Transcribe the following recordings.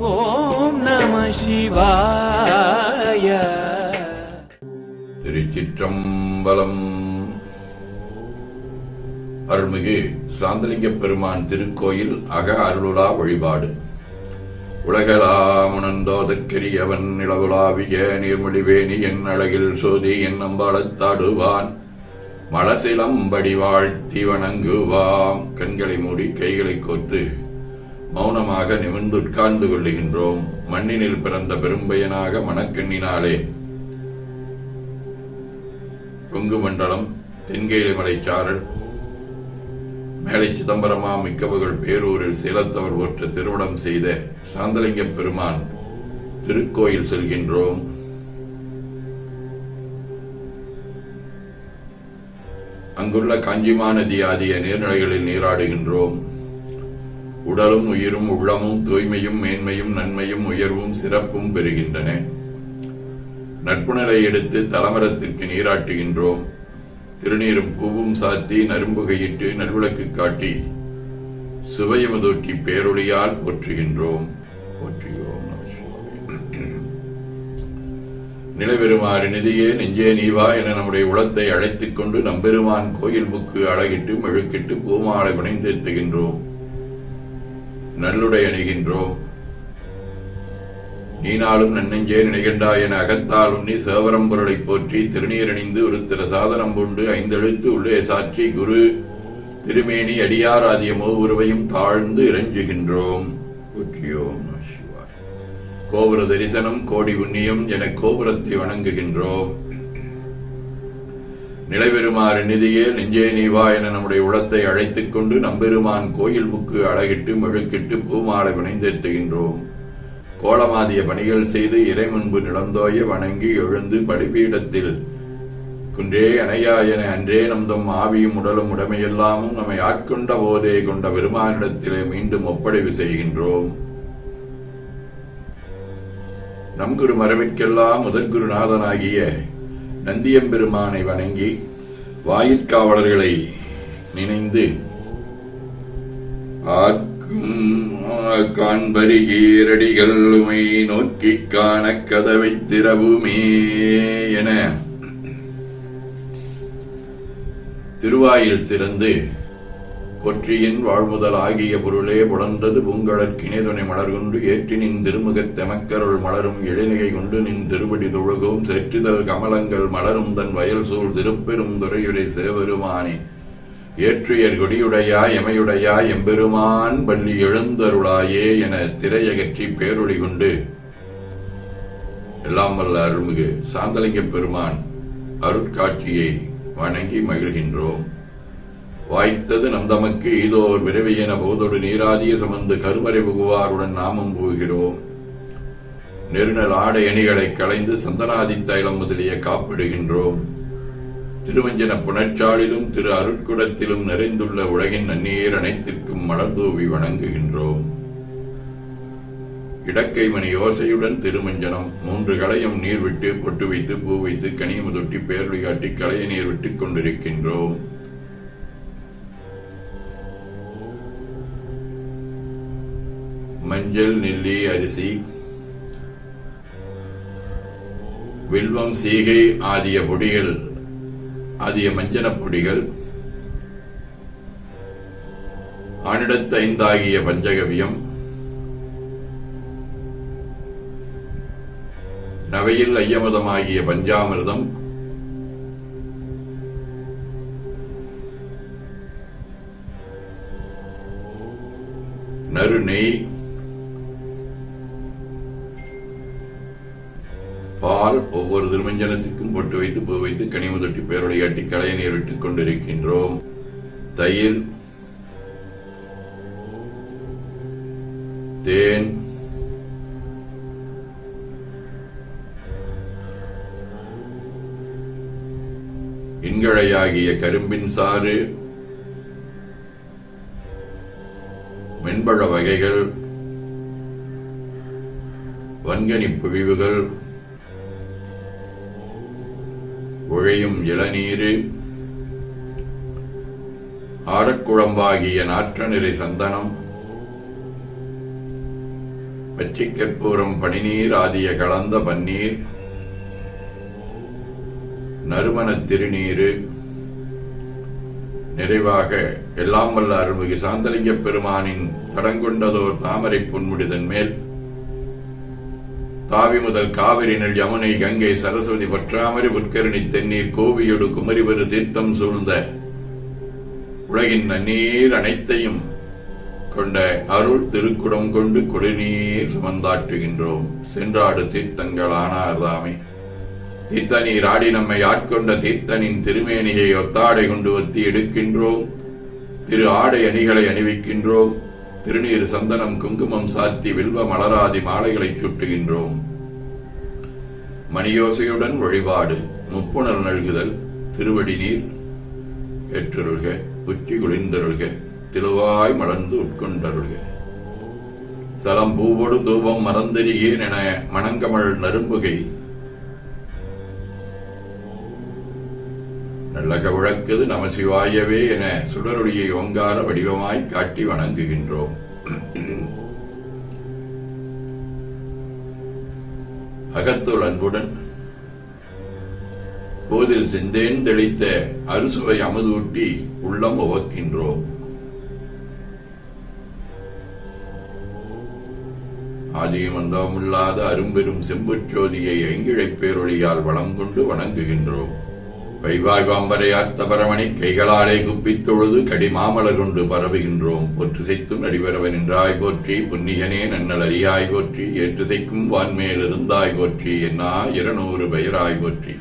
ஓம் நம சிவாய. திருச்சிற்றம்பலம். அருள்மிகு சாந்தலிங்க பெருமான் திருக்கோயில் அக அருளுலா வழிபாடு. உலகலாமுணந்தோதற்கரியவன் நிலவுலாவிய நீர்மொழிவேணி என் அழகில் சோதி என் அம்பாளத்தாடுவான் மலசிலம்படி வாழ்த்தி வணங்குவாம். கண்களை மூடி கைகளை கோத்து மௌனமாக நிமிர்ந்து உட்கார்ந்து கொள்ளுகின்றோம். மண்ணினில் பிறந்த பெரும்பயனாக மணக்கண்ணினாலே. கொங்கு மண்டலம் தென்கேலி சாரல் மேலை சிதம்பரமா மிக்கவர்கள் பேரூரில் சேலத்தவர் ஒற்று திருமணம் செய்த சாந்தலிங்க பெருமான் திருக்கோயில் செல்கின்றோம். அங்குள்ள காஞ்சிமா நதி ஆகிய நீர்நிலைகளில் நீராடுகின்றோம். உடலும் உயிரும் உள்ளமும் தூய்மையும் மேன்மையும் நன்மையும் உயர்வும் சிறப்பும் பெறுகின்றன. நட்புணரை எடுத்து தலமரத்திற்கு நீராட்டுகின்றோம். திருநீரும் பூவும் சாத்தி நரும்புகையிட்டு நல்விளக்கு காட்டி சுவையமுதூட்டி பேரொழியால் போற்றுகின்றோம். போற்றுகிறோம் நிலைபெறுமாறு நிதியே நெஞ்சே நீவா என நம்முடைய உளத்தை அழைத்துக் கொண்டு நம்பெருமான் கோயில் புக்கு அழகிட்டு மெழுக்கிட்டு பூமாலை புனைந்தெத்துகின்றோம் நல்லுடை அணிகின்றோம் நீனாலும் நன்னெஞ்சே நினைகண்டா என அகத்தால் உண்ணி சேவரம்பொருளை போற்றி திருநீரணிந்து ஒரு திரு சாதனம் கொண்டு ஐந்தெழுத்து உள்ளே சாற்றி குரு திருமேனி அடியாராதிய மூவுருவையும் தாழ்ந்து இறைஞ்சுகின்றோம். ஒற்றியோம் கோபுர தரிசனம் கோடி புண்ணியம் என கோபுரத்தை வணங்குகின்றோம். நிலைபெறுமாறு நிதியே நெஞ்சே நீவா என நம்முடைய உளத்தை அழைத்துக் கொண்டு நம்பெருமான் கோயில் புக்கு அழகிட்டு மெழுக்கிட்டு பூமாலை வினைந்தெத்துகின்றோம். கோலமாதிய பணிகள் செய்து இறை முன்பு நிலந்தோய வணங்கி எழுந்து படிப்பீடத்தில். குன்றே அணையா என அன்றே நம்தம் ஆவியும் உடலும் உடமையெல்லாமும் நம்மை ஆட்கொண்ட போதே கொண்ட பெருமானிடத்திலே மீண்டும் ஒப்படைவு செய்கின்றோம். நம் குரு மரபிற்கெல்லாம் முதற்குருநாதனாகிய நந்தியம்பெருமானை வணங்கி வாயிற்காவலர்களை நினைந்து காண்பருகீரடிகள் உமை நோக்கி காண கதவை திறவுமே என திருவாயில் திறந்து ஒற்றியின் வாழ்முதல் ஆகிய பொருளே புலர்ந்தது பூங்கடற்கிணைதுணை மலர்கொண்டு ஏற்றி நின் திருமுகத் தெமக்கருள் மலரும் எழிலையை கொண்டு நின் திருவடி தொழுகும் செற்றிதழ் கமலங்கள் மலரும் தன் வயல் சூழ் திருப்பெரும் துறையுரை சேவருமானே. ஏற்றுயர் கொடியுடையாய் எமையுடையா எம்பெருமான் பள்ளி எழுந்தருளாயே என திரையகற்றி பேருடி கொண்டு. எல்லாம் வல்ல அருள்மிகு சாந்தலிங்க பெருமான் அருட்காட்சியை வணங்கி மகிழ்கின்றோம். வாய்த்தது நம் தமக்கு ஏதோ விரைவை என போதொடு நீராதிய சமந்து கருமறை புகுவாருடன் நாமம் போகிறோம். நெருநல் ஆடை அணிகளை களைந்து சந்தனாதி தைலம் முதலிய காப்பிடுகின்றோம். திருவஞ்சன புணர்ச்சாலிலும் திரு அருட்குடத்திலும் நிறைந்துள்ள உலகின் நன்னீர் அனைத்திற்கும் மலர்தூவி வணங்குகின்றோம். இடக்கை மணி யோசையுடன் திருமஞ்சனம் மூன்று களையும் நீர் விட்டு பொட்டு வைத்து பூ வைத்து கனியமுதொட்டி பேரொழி காட்டி களைய நீர் விட்டுக் கொண்டிருக்கின்றோம். மஞ்சள் நெல்லி அரிசி வில்வம் சீகை ஆகிய பொடிகள் ஆகிய மஞ்சனப் பொடிகள் ஆனிடத்து ஐந்தாகிய பஞ்சகவியம் நவையில் ஐயமதமாகிய பஞ்சாமிர்தம் நறுநெய் பால் ஒவ்வொரு திருமஞ்சனத்திற்கும் பொட்டு வைத்து பூ வைத்து கனிமுதட்டி பேரொழியாட்டி களைய நீர் விட்டுக் கொண்டிருக்கின்றோம். தயிர் தேன் இன்கழையாகிய கரும்பின் சாறு மென்பழ வகைகள் வன்கனிப் புழிவுகள் பிழையும் இளநீரு. ஆடக்குழம்பாகிய நாற்ற நிறை சந்தனம். பச்சைக்கற்பூரம் பனிநீர் ஆதிய கலந்த பன்னீர். நறுமண திருநீரு நிறைவாக எல்லாம் வல்ல அருள்மிகு சாந்தலிங்க பெருமானின் தடங்கொண்டதோர் தாமரை பொன்முடிதன் மேல் தாவி முதல் காவிரி நெல் யமுனை கங்கை சரஸ்வதி பற்றாமரி புட்கரணி தென்னீர் கோவியோடு குமரிவரு தீர்த்தம் சூழ்ந்த உலகின் நன்னீர் அனைத்தையும் கொண்ட அருள் திருக்குடம் கொண்டு குடிநீர் சுமந்தாற்றுகின்றோம். சென்றாடு தீர்த்தங்களானார்தாமே தீர்த்தநீர் ஆடி நம்மை ஆட்கொண்ட தீர்த்தனின் திருமேனியை ஒத்தாடை கொண்டு ஒத்தி எடுக்கின்றோம். திரு ஆடை அணிகளை அணிவிக்கின்றோம். திருநீர் சந்தனம் குங்குமம் சாத்தி வில்வ மலராதி மாலைகளை சுட்டுகின்றோம். மணியோசையுடன் வழிபாடு முப்புணர் நல்குதல் திருவடி நீர் ஏற்றருள்க உச்சி குளிர்ந்தருள்க திருவாய் மலர்ந்து உட்கொண்டருள்க. சலம் பூவோடு தூபம் மறந்தெறியேன் என மணங்கமள் நரும்புகை நல்லக விளக்குது நமசிவாயவே என சுடருடைய ஓங்கார வடிவமாய் காட்டி வணங்குகின்றோம். அகத்தோல் அன்புடன் கோதில் செந்தேன் தெளித்த அறுசுவை அமுதூட்டி உள்ளம் உவக்கின்றோம். ஆதியும் அந்தமுள்ளாத அரும்பெரும் செம்புச்சோதியை எங்கிழைப் பேரொழியால் வளம் கொண்டு வணங்குகின்றோம். வைவாய் வாம்பரையாத்த பரமணி கைகளாலே குப்பித் தொழுது கடிமாமலர் கொண்டு பரவுகின்றோம். போற்றுசைத்தும் நடிபரவன் என்றாய் போற்றி புன்னிகனே நன்னல் அறியாய் போற்றி ஏற்றுசைக்கும் வான்மேல் இருந்தாய் போற்றி என்னா இருநூறு பெயராய் போற்றி.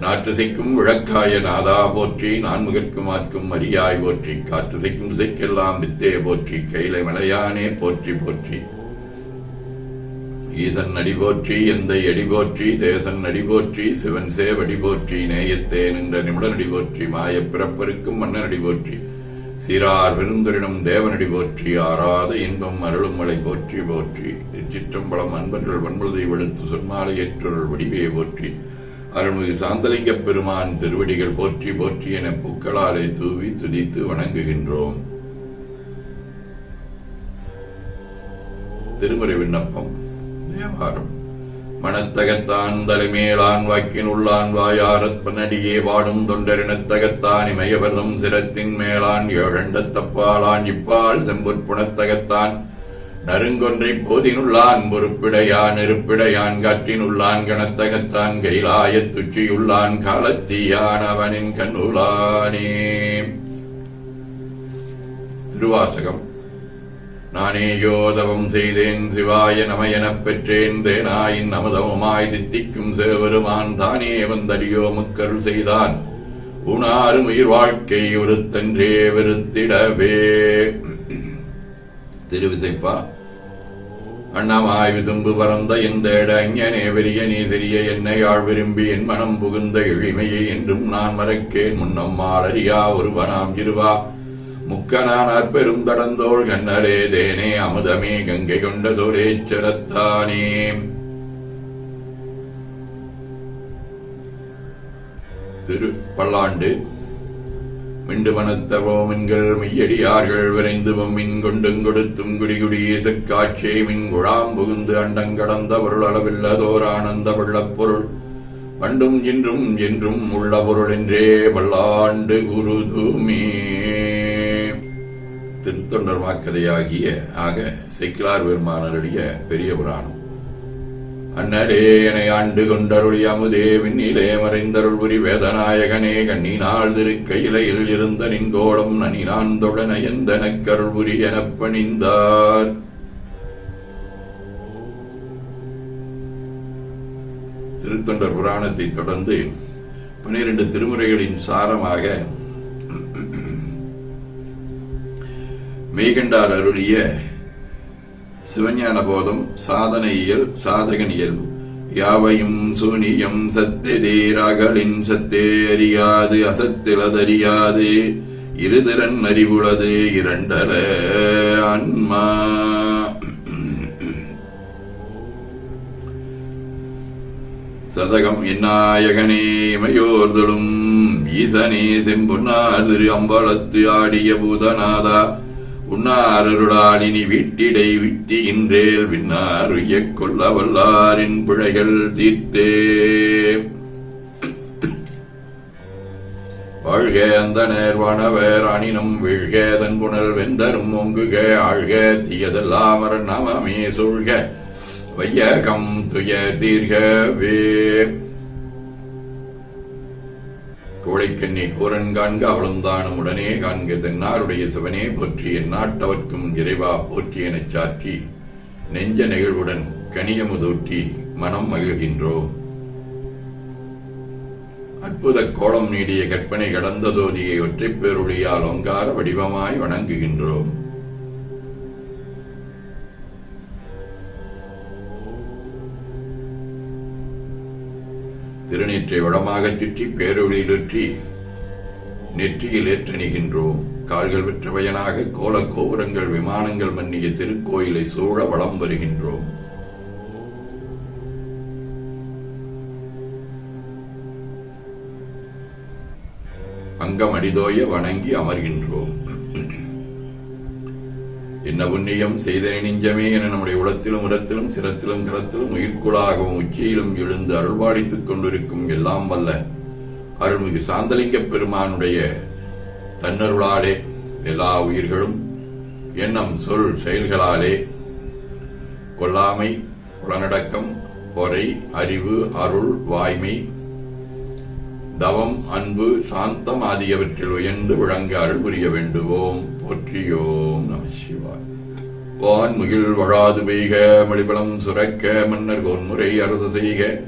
நாற்றுசைக்கும் விளக்காய நாதா போற்றி நான்முகற்கும் ஆற்கும் அரியாய் போற்றி காற்றுசைக்கும் இசைக்கெல்லாம் வித்தே போற்றி கைலை மலையானே போற்றி போற்றி. ஈசன் நடிபோற்றி எந்தை அடிபோற்றி தேசன் நடிபோற்றி சிவன் சேவடி போற்றி நேயத்தே நின்ற நிமிடனடி போற்றி மாய பிறப்பருக்கும் மன்னனடி போற்றி சீரார் பெருந்தொழினும் தேவனடி போற்றி ஆறாத இன்பம் அருளும் மலை போற்றி போற்றி திருச்சிற்றம்பலம் அன்பர்கள் வன்முழுதை வெளுத்து சொன்மாலை ஏற்றொருள் வடிவே போற்றி அருள்மிகு சாந்தலிங்க பெருமான் திருவடிகள் போற்றி போற்றி என பூக்களாலே தூவி துதித்து வணங்குகின்றோம். திருமுறை விண்ணப்பம். தேவாரம் மனத்தகத்தான் தலைமேலான் வாக்கின் உள்ளான் வாயாரத் பனடியே வாடும் தொண்டரினத்தகத்தான் இமயவர்தம் சிரத்தின் மேலான் ஏழண்ட தப்பாலான் இப்பால் செம்புற்புணத்தகத்தான் நறுங்கொன்றை போதினுள்ளான் பொறுப்பிடையான் நெருப்பிடையான் காற்றினுள்ளான் கணத்தகத்தான் கைலாய துச்சியுள்ளான் காலத்தியான் அவனின் கண்ணுலானே. திருவாசகம். நானே யோதவம் செய்தேன். சிவாய நம எனப் பெற்றேன். தேனாயின் அமுதமுமாய் தித்திக்கும் சேவருமான் தானே வந்தடியோ முக்கருள் செய்தான். உணாரும் உயிர் வாழ்க்கை ஒருத்தன்றே வெறுத்திடவே. திருவிசைப்பா அண்ணமாய் விசும்பு பறந்த இந்த அஞ்ஞனே பெரிய நீ தெரிய என்னை ஆள் விரும்பி என் மனம் புகுந்த எளிமையை என்றும் நான் மறக்கேன். முன்னம்மாள் அறியா ஒருவனாம் இருவா. முக்கனானார் பெரும் கண்ணரே தேனே அமுதமே கங்கை கொண்ட சுரேச்சரத்தானே. திருப்பல்லாண்டு பல்லாண்டு மிண்டு மெய்யடியார்கள் விரைந்து பொம்மின் கொண்டும் கொடுத்தும் குடிகுடியே செக்காட்சியை மின் குழாம் புகுந்து அண்டங்கடந்த பொருள் அளவில்லதோர் ஆனந்த வெள்ளப் பொருள் பண்டும் இன்றும் என்றும் உள்ள பொருள் என்றே பல்லாண்டு குருதுமே. திருத்தொண்டர் மாக்கதையாகிய ஆக செக்கிலார் பெருமானருடைய பெரிய புராணம். அன்னரே என ஆண்டு கொண்டருளி அமுதே விண்ணிலே மறைந்தருள் புரி வேதநாயகனே திருக்க திருக்கையிலையில் இருந்த நின்கோடம் நனினான் எந்த நக்கருள் புரி எனப் பணிந்தார். திருத்தொண்டர் புராணத்தை தொடர்ந்து பனிரெண்டு திருமுறைகளின் சாரமாக மெய்கண்டார் அருளிய சிவஞான போதம் சாதனையியல் சாதகன் இயல்பு. யாவையும் சூனியம் சத்தெதேராகலின் சத்தே அறியாது அசத்திலதறியாது. இருதிறன் அறிவுளது இரண்டல அன்மா. சதகம் இந்நாயகனே இமையோர்தலும் ஈசனே செம்பொன்னார் திரு அம்பலத்து ஆடிய பூதநாதா. உன்னாரருளாலினி வீட்டிடை வித்தி இன்றேல் விண்ணார் உய்யக் கொள்ள வல்லாரின் பிழைகள் தீர்த்தே வாழ்க அந்த நேர்வானவர் அணினும் வீழ்க தன் புனல் வெந்தரும் ஒங்குக ஆழ்க தீயதெல்லாம் நமமே சூழ்க வையகம் துய தீர்கவே. கோழைக்கண்ணே கோரன் காண்க அவளுந்தானும் உடனே காண்க தென்னாருடைய சிவனே போற்றி எந்நாட்டவர்க்கும் இறைவா போற்றி எனச் சாற்றி. நெஞ்ச நெகிழ்வுடன் கனியமுதூட்டி மனம் மகிழ்கின்றோம். அற்புத கோலம் நீடிய கற்பனை கடந்த ஜோதியை ஒற்றைப் பேருளியால் ஒங்கார வடிவமாய் வணங்குகின்றோம். திருநீற்றை வடமாகச் சுற்றி பேரொழியிலுற்றி நெற்றியில் ஏற்றணிகின்றோம். கால்கள் பெற்றவையனாக கோல கோபுரங்கள் விமானங்கள் மன்னிய திருக்கோயிலை சூழ வலம் வருகின்றோம். அங்கம் அடிதோய வணங்கி அமர்கின்றோம். என்ன புண்ணியம் செய்த நெஞ்சமே என நம்முடைய உடத்திலும் உரத்திலும் சிரத்திலும் கரத்திலும் உயிர்க்குளாகவும் உச்சியிலும் எழுந்து அருள்பாடித்துக் கொண்டிருக்கும் எல்லாம் வல்ல அருள்மிகு சாந்தலிங்க பெருமானுடைய தன்னருளாலே எல்லா உயிர்களும் எண்ணம் சொல் செயல்களாலே கொல்லாமை புலனடக்கம் பொறை அறிவு அருள் வாய்மை தவம் அன்பு சாந்தம் ஆகியவற்றில் உயர்ந்து விளங்க அருள் புரிய வேண்டுவோம். போற்றியோம் நம சிவாய். வான் முகில் வழாது பெய்க மடிபலம் சுரக்க மன்னர் கோன்முறை அரசு செய்க.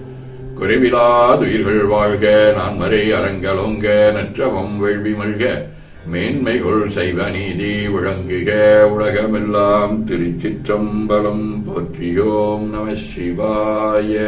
குறைவிலாதுயிர்கள் வாழ்க நான் மறை அரங்கலோங்க நற்றவம் வேள்வி மல்க. மேன்மைகள் சைவ நீதி விளங்குக உலகமெல்லாம் திருச்சிற்றம்பலம் போற்றியோம் நம சிவாய.